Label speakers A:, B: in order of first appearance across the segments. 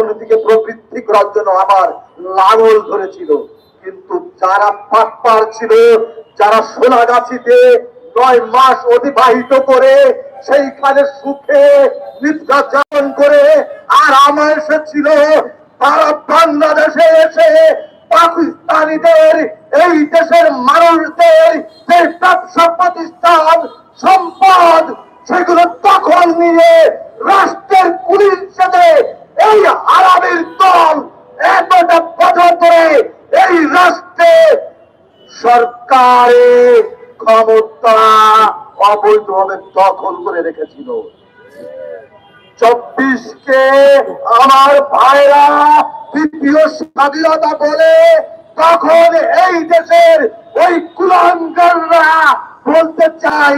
A: অর্থনীতিকে প্রবৃদ্ধি করার জন্য আমার লাঙল ধরেছিল। কিন্তু যারা পাটপার ছিল, যারা সোনাগাছিতে নয় মাস অতিবাহিত করে সেইখানে সুখে নিদ্রা যাপন করে আর আমার এসেছিল তারা বাংলাদেশে এসে পাকিস্তানিদের, এই দেশের মানুষদের যে ব্যবসা প্রতিষ্ঠান, সম্পদ, সেগুলো দখল নিয়ে সাথে এই আরামের দল এতটা বছর ধরে এই রাষ্ট্রে সরকারের ক্ষমতা অবৈধভাবে দখল করে রেখেছিল। চব্বিশকে আমার ভাইরা দ্বিতীয় স্বাধীনতা বলে তখন এই দেশের ওই কুলাঙ্গাররা বলতে চাই,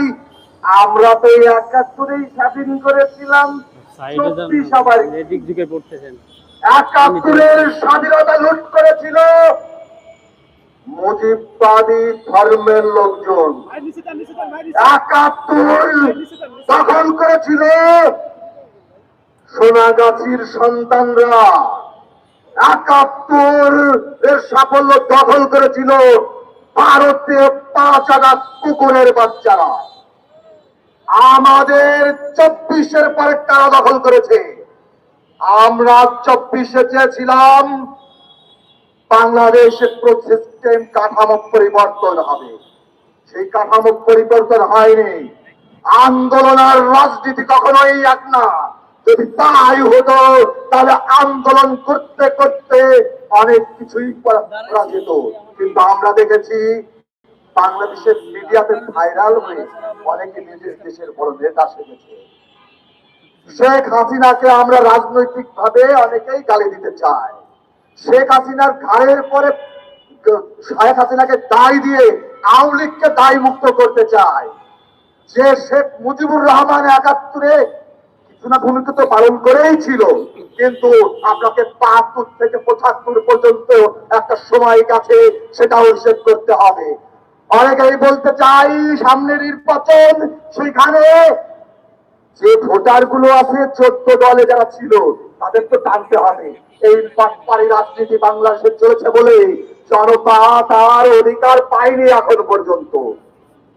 A: আমরা তো এই একাত্তরেই স্বাধীন করেছিলাম।
B: পড়তেছেন।
A: একাত্তরের স্বাধীনতা লুট করেছিল মুজিববাদী ধর্মের লোকজন। একাত্তর দখল করেছিল সোনাগাছির সন্তানরা। একাত্তর এর সাফল্য দখল করেছিল ভারতে পাঁচ হাজার কুকুরের বাচ্চারা। আমাদের চব্বিশের পরে কারা দখল করেছে? আমরা চব্বিশে চেয়েছিলাম বাংলাদেশের কাঠামো পরিবর্তন হবে। সেই কাঠামো পরিবর্তন হয়নি। আন্দোলন আর রাজনীতি কখনোই এক না। যদি তাই হতো, তাহলে আন্দোলন করতে করতে অনেক কিছুই করা যেত। কিন্তু আমরা দেখেছি বাংলাদেশের মিডিয়াতে ভাইরাল হয়ে অনেকে নিজের দেশের বড় নেতা সেজেছে। শেখ হাসিনাকে আমরা রাজনৈতিক ভাবে অনেকেই গালি দিতে চাই। শেখ হাসিনার ঘাড়ের পরে শেখ হাসিনাকে দায় দিয়ে আওয়ামী লীগকে দায় মুক্ত করতে চায় যে শেখ মুজিবুর রহমান একাত্তরে কিছু না ভূমিকা তো পালন করেই ছিল, কিন্তু আপনাকে বাহাত্তর থেকে পঁচাত্তর পর্যন্ত একটা সময় গেছে সেটাও হিসেব করতে হবে। অনেকেই বলতে চাই সামনের নির্বাচন, সেখানে যে ভোটারগুলো আছে, চোদ্দ দলে যারা ছিল, তাদের তো টানতে হবে। এই পাটপাড়ি রাজনীতি বাংলাদেশে চলেছে বলে জনতা তার অধিকার পায়নি এখন পর্যন্ত।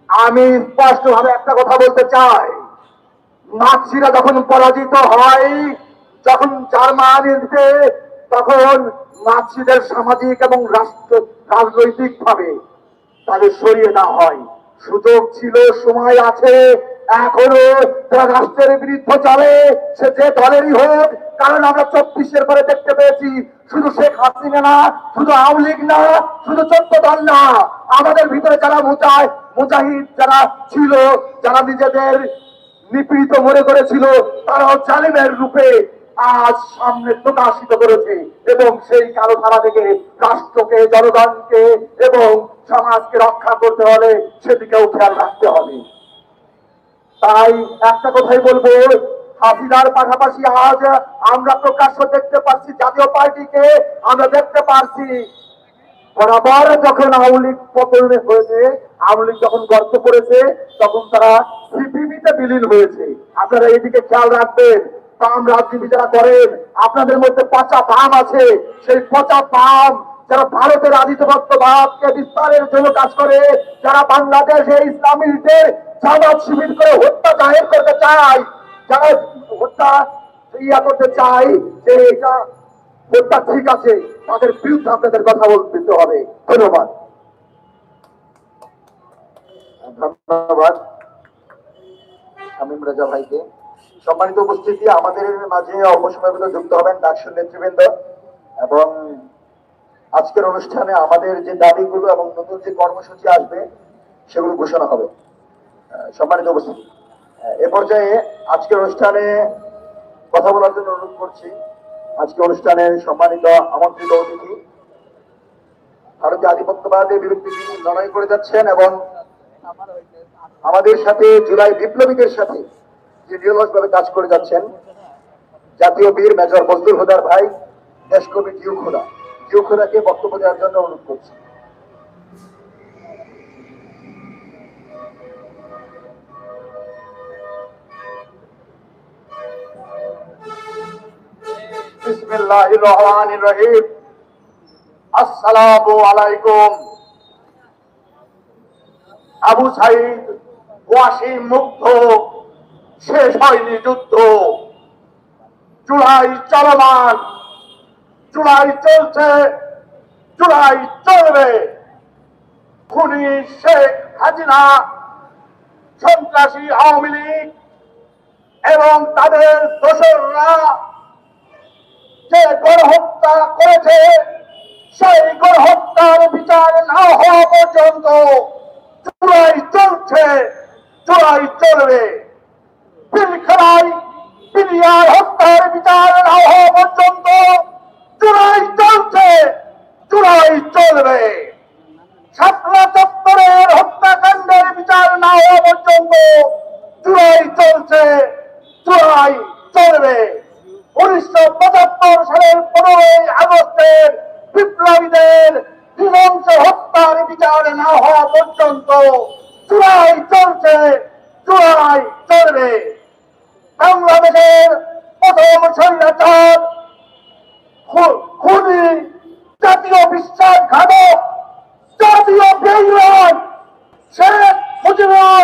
A: আমি স্পষ্ট ভাবে একটা কথা বলতে চাই। নাৎসিরা যখন পরাজিত হয়, যখন জার্মানিতে তখন নাৎসিদের সামাজিক এবং রাষ্ট্র রাজনৈতিক ভাবে তাদের সরিয়ে দেওয়া হয়। সুযোগ ছিল, সময় আছে এখনও যারা রাষ্ট্রের বিরুদ্ধে চলে, সে যে দলেরই হোক, কারণ আমরা চব্বিশের পরে দেখতে পেয়েছি, শুধু শেখ হাসিনা না, শুধু আওয়ামী লীগ না, শুধু চোদ্দ দল না, আমাদের ভিতরে যারা মুজাহ, মুজাহিদ যারা ছিল, যারা নিজেদের নিপীড়িত মনে করেছিল, তারাও জালিমের রূপে আজ সামনে প্রকাশিত করেছে, এবং সেই কালো ধারা থেকে রাষ্ট্রকে, জনগণকে এবং সমাজকে রক্ষা করতে হলে সেদিকেও খেয়াল রাখতে হবে। তাই একটা কথাই বলব, হাসিনার পাশাপাশি আজ আমরা প্রকাশ্য দেখতে পাচ্ছি জাতীয় পার্টিকে, আমরা দেখতে পাচ্ছি বরাবর যখন আওয়ামী লীগ পতনে হয়েছে, আওয়ামী লীগ যখন গর্ত করেছে, তখন তারা সিপিবিতে বিলীন হয়েছে। আপনারা এদিকে খেয়াল রাখবেন, বাম রাজনীতি যারা করেন, আপনাদের মধ্যে পচা বাম আছে। সেই পচা বাম যারা ভারতের আধিপত্য ভাবকে বিস্তারের জন্য কাজ করে, যারা বাংলাদেশের ইসলামীদের জামাত শিবির করে হত্যা করতে যারা হত্যা ইয়া করতে চায়, যে এটা হত্যা ঠিক আছে, তাদের বিরুদ্ধে আপনাদের কথা বলতে হবে। ধন্যবাদ। ধন্যবাদ। শামীম রাজা ভাইকে। সম্মানিত উপস্থিতি, আমাদের মাঝে অবসরগুলো যুক্ত হবেন ডাকসুর নেতৃবৃন্দ এবং আজকের অনুষ্ঠানে আমাদের যে দাবিগুলো এবং নতুন যে কর্মসূচি আসবে, সেগুলো ঘোষণা হবে। সম্মানিত উপস্থিতি। এ পর্যায়ে আজকের অনুষ্ঠানে কথা বলার জন্য অনুরোধ করছি। আজকে অনুষ্ঠানের সম্মানিত আমন্ত্রিত অতিথি ভারতীয় আধিপত্যবাদের বিরুদ্ধে তিনি লড়াই করে যাচ্ছেন এবং আমাদের সাথে, জুলাই বিপ্লবীদের সাথে যে নিরলসভাবে কাজ করে যাচ্ছেন জাতীয় বীর মেজর বজলুল হুদার ভাই দেশকবি জিউ খোদা। জিউ খোদাকে বক্তব্য দেওয়ার জন্য অনুরোধ করছি। জুলাই চলমান জুলাই চলছে জুলাই চলবে। খুনি শেখ হাজিনা সন্ত্রাসী আওয়ামী লীগ এবং তাদের দোষররা যে গণহত্যা করেছে সেই গণহত্যার বিচার না হওয়া পর্যন্ত উনিশশো পঁচাত্তর সালের পনেরোই আগস্টের বিপ্লবীদের বিভংস হত্যার বিচার না হওয়া পর্যন্ত চূড়াই চলছে, চূড়াই চলবে। বাংলাদেশের প্রথম স্বৈরাচার খুনি, জাতীয় বিশ্বাসঘাতক, জাতীয় বেইমান শেখ মুজিবুর